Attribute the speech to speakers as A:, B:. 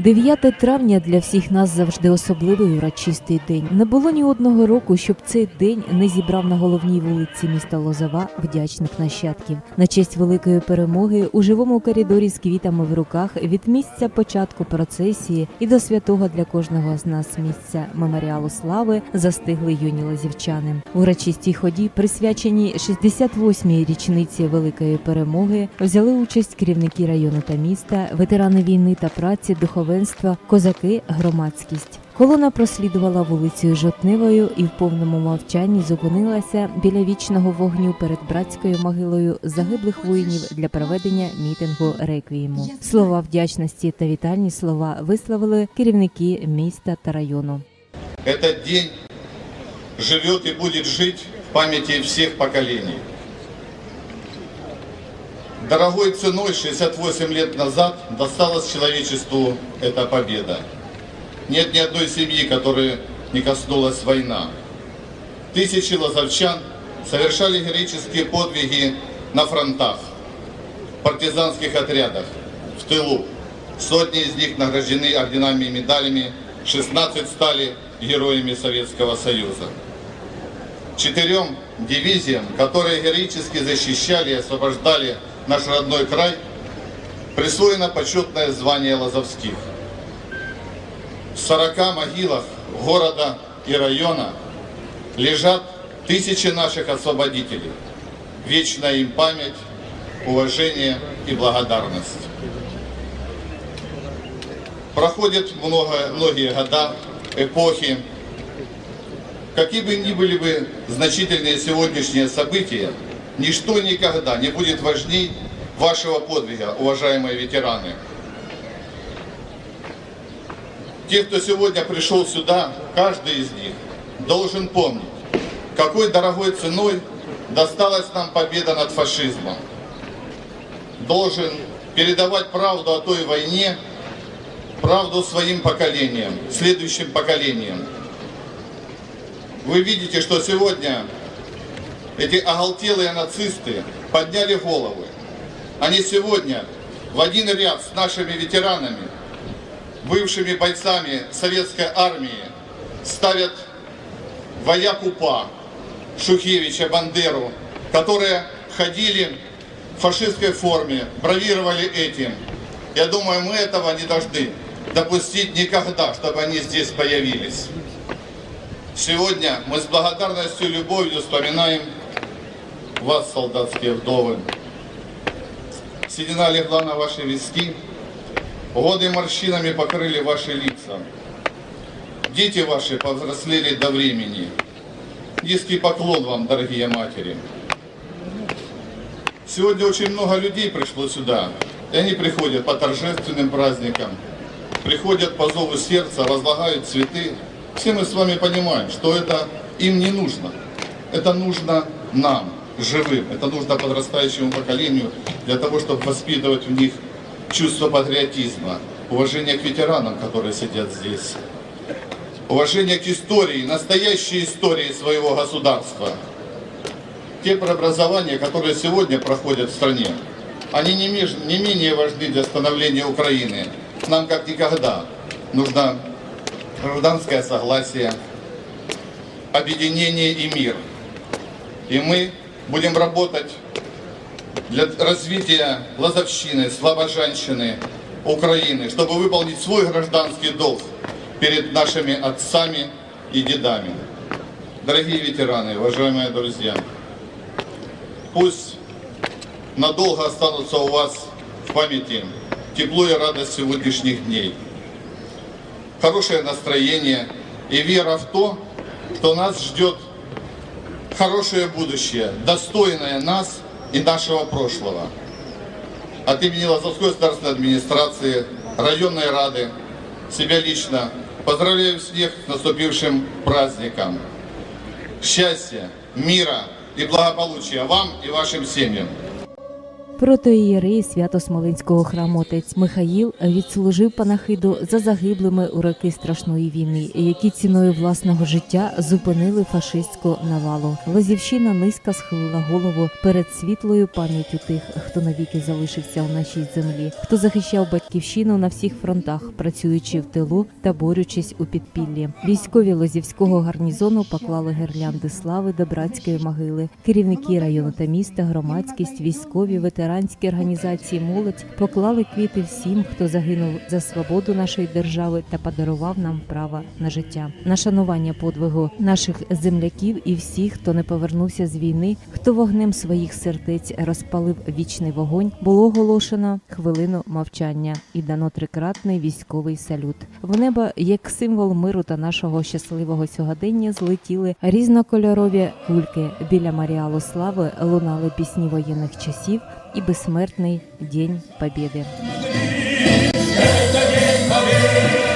A: 9 травня для всіх нас завжди особливий урочистий день. Не було ні одного року, щоб цей день не зібрав на головній вулиці міста Лозова вдячних нащадків. На честь великої перемоги у живому коридорі з квітами в руках від місця початку процесії і до святого для кожного з нас місця меморіалу слави застигли юні лозівчани. В урочистій ході, присвяченій 68-й річниці великої перемоги, взяли участь керівники району та міста, ветерани війни та праці, духовенство, козаки, громадськість. Колона прослідувала вулицею Жотневою і в повному мовчанні зупинилася біля вічного вогню перед братською могилою загиблих воїнів для проведення мітингу реквієму. Слова вдячності та вітальні слова висловили керівники міста та району.
B: Этот день живет и будет жить в памяти всех поколений. Дорогой ценой 68 лет назад досталась человечеству эта победа. Нет ни одной семьи, которой не коснулась война. Тысячи лазовчан совершали героические подвиги на фронтах, в партизанских отрядах, в тылу. Сотни из них награждены орденами и медалями, 16 стали героями Советского Союза. Четырем дивизиям, которые героически защищали и освобождали наш родной край, присвоено почетное звание Лазовских. В 40 могилах города и района лежат тысячи наших освободителей. Вечная им память, уважение и благодарность. Проходят много, многие года, эпохи. Какие бы ни были бы значительные сегодняшние события, ничто никогда не будет важней вашего подвига, уважаемые ветераны. Те, кто сегодня пришел сюда, каждый из них должен помнить, какой дорогой ценой досталась нам победа над фашизмом. Должен передавать правду о той войне, правду своим поколениям, следующим поколениям. Вы видите, что сегодня эти оголтелые нацисты подняли головы. Они сегодня в один ряд с нашими ветеранами, бывшими бойцами советской армии, ставят вояк УПА, Шухевича, Бандеру, которые ходили в фашистской форме, бравировали этим. Я думаю, мы этого не должны допустить никогда, чтобы они здесь появились. Сегодня мы с благодарностью и любовью вспоминаем вас, солдатские вдовы. Седина легла на ваши виски, годы морщинами покрыли ваши лица. Дети ваши повзрослели до времени. Низкий поклон вам, дорогие матери. Сегодня очень много людей пришло сюда, и они приходят по торжественным праздникам, приходят по зову сердца, возлагают цветы. Все мы с вами понимаем, что это им не нужно. Это нужно нам, живым. Это нужно подрастающему поколению для того, чтобы воспитывать в них чувство патриотизма, уважение к ветеранам, которые сидят здесь, уважение к истории, настоящей истории своего государства. Те преобразования, которые сегодня проходят в стране, они не, меж- не менее важны для становления Украины. Нам как никогда нужно гражданское согласие, объединение и мир. И мы будем работать для развития Лазовщины, Слобожанщины, Украины, чтобы выполнить свой гражданский долг перед нашими отцами и дедами. Дорогие ветераны, уважаемые друзья, пусть надолго останутся у вас в памяти тепло и радость сегодняшних дней, хорошее настроение и вера в то, что нас ждет хорошее будущее, достойное нас и нашего прошлого. От имени Лазовской государственной администрации, районной рады, себя лично поздравляю всех с наступившим праздником. Счастья, мира и благополучия вам и вашим семьям.
A: Протоієрей Свято-Смоленського храму отець Михаїл відслужив панахиду за загиблими у роки страшної війни, які ціною власного життя зупинили фашистську навалу. Лозівщина низько схилила голову перед світлою пам'яттю тих, хто навіки залишився у нашій землі, хто захищав батьківщину на всіх фронтах, працюючи в тилу та борючись у підпіллі. Військові Лозівського гарнізону поклали гірлянди слави до братської могили. Керівники району та міста, громадськість, військові, ветеранські організації, молодь поклали квіти всім, хто загинув за свободу нашої держави та подарував нам право на життя. На шанування подвигу наших земляків і всіх, хто не повернувся з війни, хто вогнем своїх сердець розпалив вічний вогонь, було оголошено хвилину мовчання і дано трикратний військовий салют. В небо, як символ миру та нашого щасливого сьогодення, злетіли різнокольорові кульки. Біля Маріалу Слави лунали пісні воєнних часів і безсмертний День Побєди.
C: Это день победы,